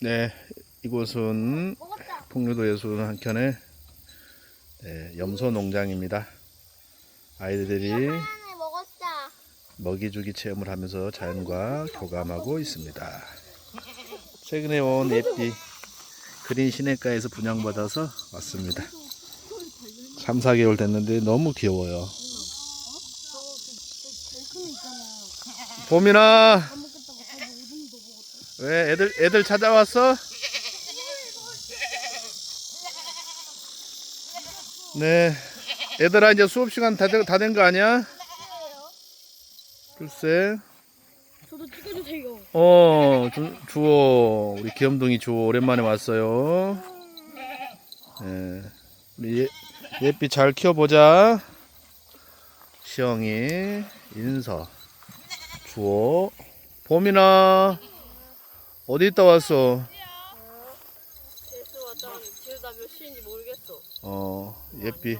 네, 이곳은. 풍류도 예술 한켠의 네, 염소 농장입니다. 아이들이. 먹이주기 체험을 하면서 자연과 교감하고 있습니다. 최근에 온 예삐 그린 시내가에서 분양받아서 왔습니다. 3, 4개월 됐는데 너무 귀여워요. 봄이나 왜 애들 애들 찾아왔어? 네, 애들아 이제 수업 시간 다 된 거 아니야? 글쎄. 저도 찍어주세요. 어, 주, 주호. 우리 귀염둥이 주호 오랜만에 왔어요. 예. 우리 예, 예삐 잘 키워보자. 시영이, 인서, 주호. 봄이나, 어디 있다 왔어? 제수 왔다. 제수 나몇 시인지 모르겠어. 어, 예삐.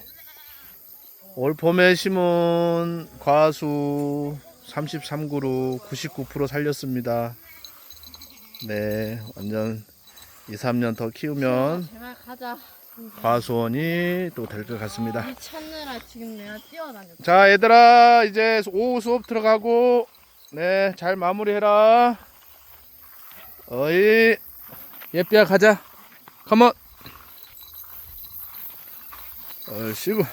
올 봄에 심은 과수 33그루 99% 살렸습니다. 네, 완전 2, 3년 더 키우면 제발 가자. 과수원이 또 될 것 같습니다. 이 찾느라 지금 내가 뛰어다녔다. 자, 얘들아, 이제 오후 수업 들어가고, 네, 잘 마무리해라. 어이, 예삐야, 가자. 컴온. 얼씨구.